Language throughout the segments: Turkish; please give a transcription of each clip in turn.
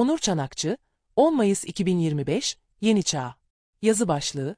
Onur Çanakçı, 10 Mayıs 2025, Yeni Çağ. Yazı başlığı,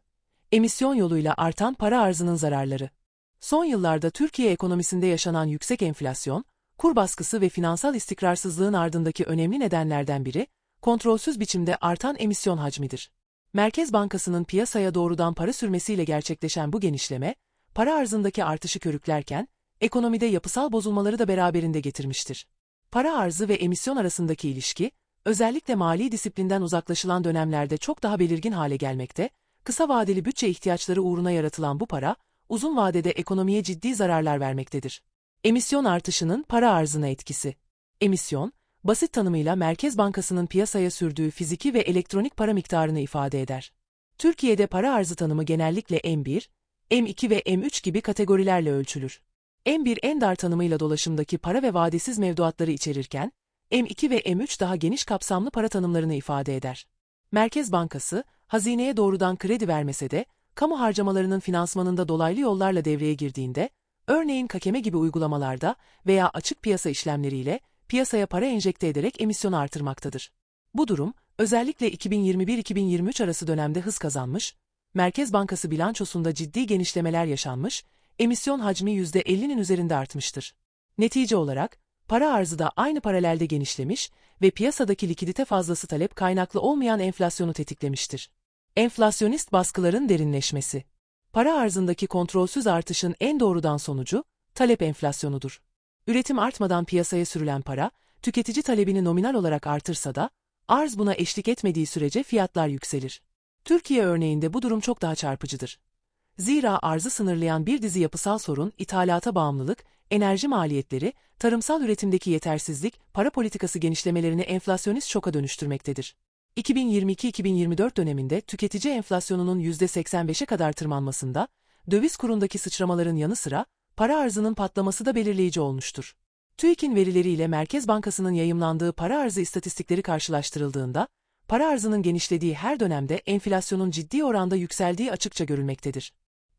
Emisyon yoluyla artan para arzının zararları. Son yıllarda Türkiye ekonomisinde yaşanan yüksek enflasyon, kur baskısı ve finansal istikrarsızlığın ardındaki önemli nedenlerden biri, kontrolsüz biçimde artan emisyon hacmidir. Merkez Bankası'nın piyasaya doğrudan para sürmesiyle gerçekleşen bu genişleme, para arzındaki artışı körüklerken, ekonomide yapısal bozulmaları da beraberinde getirmiştir. Para arzı ve emisyon arasındaki ilişki, özellikle mali disiplinden uzaklaşılan dönemlerde çok daha belirgin hale gelmekte, kısa vadeli bütçe ihtiyaçları uğruna yaratılan bu para, uzun vadede ekonomiye ciddi zararlar vermektedir. Emisyon artışının para arzına etkisi. Emisyon, basit tanımıyla Merkez Bankası'nın piyasaya sürdüğü fiziki ve elektronik para miktarını ifade eder. Türkiye'de para arzı tanımı genellikle M1, M2 ve M3 gibi kategorilerle ölçülür. M1 en dar tanımıyla dolaşımdaki para ve vadesiz mevduatları içerirken, M2 ve M3 daha geniş kapsamlı para tanımlarını ifade eder. Merkez Bankası, hazineye doğrudan kredi vermese de, kamu harcamalarının finansmanında dolaylı yollarla devreye girdiğinde, örneğin kakeme gibi uygulamalarda veya açık piyasa işlemleriyle piyasaya para enjekte ederek emisyonu artırmaktadır. Bu durum, özellikle 2021-2023 arası dönemde hız kazanmış, Merkez Bankası bilançosunda ciddi genişlemeler yaşanmış, emisyon hacmi %50'nin üzerinde artmıştır. Netice olarak, para arzı da aynı paralelde genişlemiş ve piyasadaki likidite fazlası talep kaynaklı olmayan enflasyonu tetiklemiştir. Enflasyonist baskıların derinleşmesi. Para arzındaki kontrolsüz artışın en doğrudan sonucu, talep enflasyonudur. Üretim artmadan piyasaya sürülen para, tüketici talebini nominal olarak artırsa da, arz buna eşlik etmediği sürece fiyatlar yükselir. Türkiye örneğinde bu durum çok daha çarpıcıdır. Zira arzı sınırlayan bir dizi yapısal sorun, ithalata bağımlılık, enerji maliyetleri, tarımsal üretimdeki yetersizlik, para politikası genişlemelerini enflasyonist şoka dönüştürmektedir. 2022-2024 döneminde tüketici enflasyonunun %85'e kadar tırmanmasında, döviz kurundaki sıçramaların yanı sıra, para arzının patlaması da belirleyici olmuştur. TÜİK'in verileriyle Merkez Bankası'nın yayımlandığı para arzı istatistikleri karşılaştırıldığında, para arzının genişlediği her dönemde enflasyonun ciddi oranda yükseldiği açıkça görülmektedir.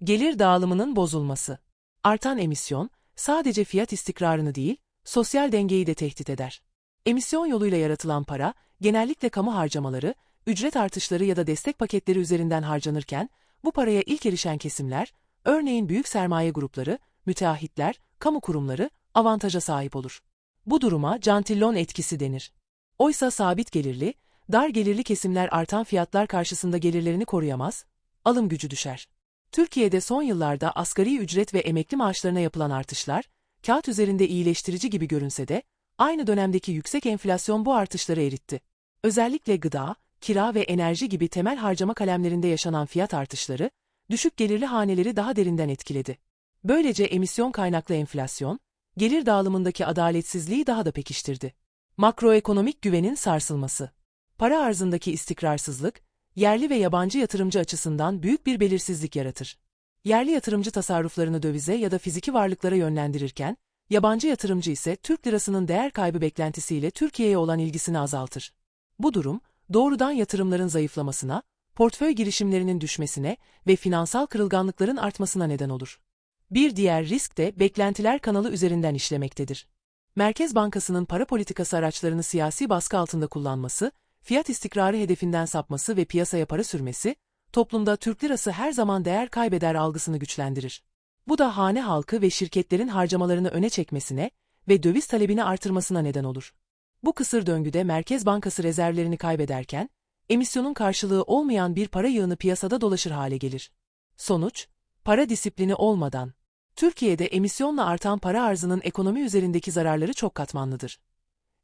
Gelir dağılımının bozulması. Artan emisyon, sadece fiyat istikrarını değil, sosyal dengeyi de tehdit eder. Emisyon yoluyla yaratılan para, genellikle kamu harcamaları, ücret artışları ya da destek paketleri üzerinden harcanırken, bu paraya ilk erişen kesimler, örneğin büyük sermaye grupları, müteahhitler, kamu kurumları, avantaja sahip olur. Bu duruma cantillon etkisi denir. Oysa sabit gelirli, dar gelirli kesimler artan fiyatlar karşısında gelirlerini koruyamaz, alım gücü düşer. Türkiye'de son yıllarda asgari ücret ve emekli maaşlarına yapılan artışlar, kağıt üzerinde iyileştirici gibi görünse de, aynı dönemdeki yüksek enflasyon bu artışları eritti. Özellikle gıda, kira ve enerji gibi temel harcama kalemlerinde yaşanan fiyat artışları, düşük gelirli haneleri daha derinden etkiledi. Böylece emisyon kaynaklı enflasyon, gelir dağılımındaki adaletsizliği daha da pekiştirdi. Makroekonomik güvenin sarsılması. Para arzındaki istikrarsızlık, yerli ve yabancı yatırımcı açısından büyük bir belirsizlik yaratır. Yerli yatırımcı tasarruflarını dövize ya da fiziki varlıklara yönlendirirken, yabancı yatırımcı ise Türk lirasının değer kaybı beklentisiyle Türkiye'ye olan ilgisini azaltır. Bu durum, doğrudan yatırımların zayıflamasına, portföy girişimlerinin düşmesine ve finansal kırılganlıkların artmasına neden olur. Bir diğer risk de beklentiler kanalı üzerinden işlemektedir. Merkez Bankası'nın para politikası araçlarını siyasi baskı altında kullanması, fiyat istikrarı hedefinden sapması ve piyasaya para sürmesi, toplumda Türk lirası her zaman değer kaybeder algısını güçlendirir. Bu da hane halkı ve şirketlerin harcamalarını öne çekmesine ve döviz talebini artırmasına neden olur. Bu kısır döngüde Merkez Bankası rezervlerini kaybederken, emisyonun karşılığı olmayan bir para yığını piyasada dolaşır hale gelir. Sonuç, para disiplini olmadan, Türkiye'de emisyonla artan para arzının ekonomi üzerindeki zararları çok katmanlıdır.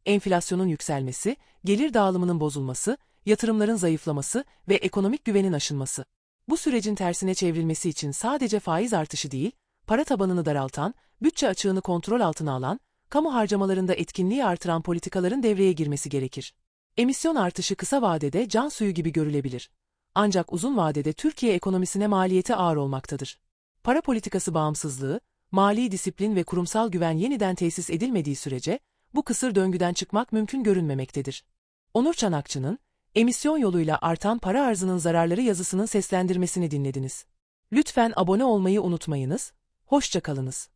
Enflasyonun yükselmesi, gelir dağılımının bozulması, yatırımların zayıflaması ve ekonomik güvenin aşınması. Bu sürecin tersine çevrilmesi için sadece faiz artışı değil, para tabanını daraltan, bütçe açığını kontrol altına alan, kamu harcamalarında etkinliği artıran politikaların devreye girmesi gerekir. Emisyon artışı kısa vadede can suyu gibi görülebilir. Ancak uzun vadede Türkiye ekonomisine maliyeti ağır olmaktadır. Para politikası bağımsızlığı, mali disiplin ve kurumsal güven yeniden tesis edilmediği sürece, bu kısır döngüden çıkmak mümkün görünmemektedir. Onur Çanakçı'nın, emisyon yoluyla artan para arzının zararları yazısının seslendirmesini dinlediniz. Lütfen abone olmayı unutmayınız, hoşçakalınız.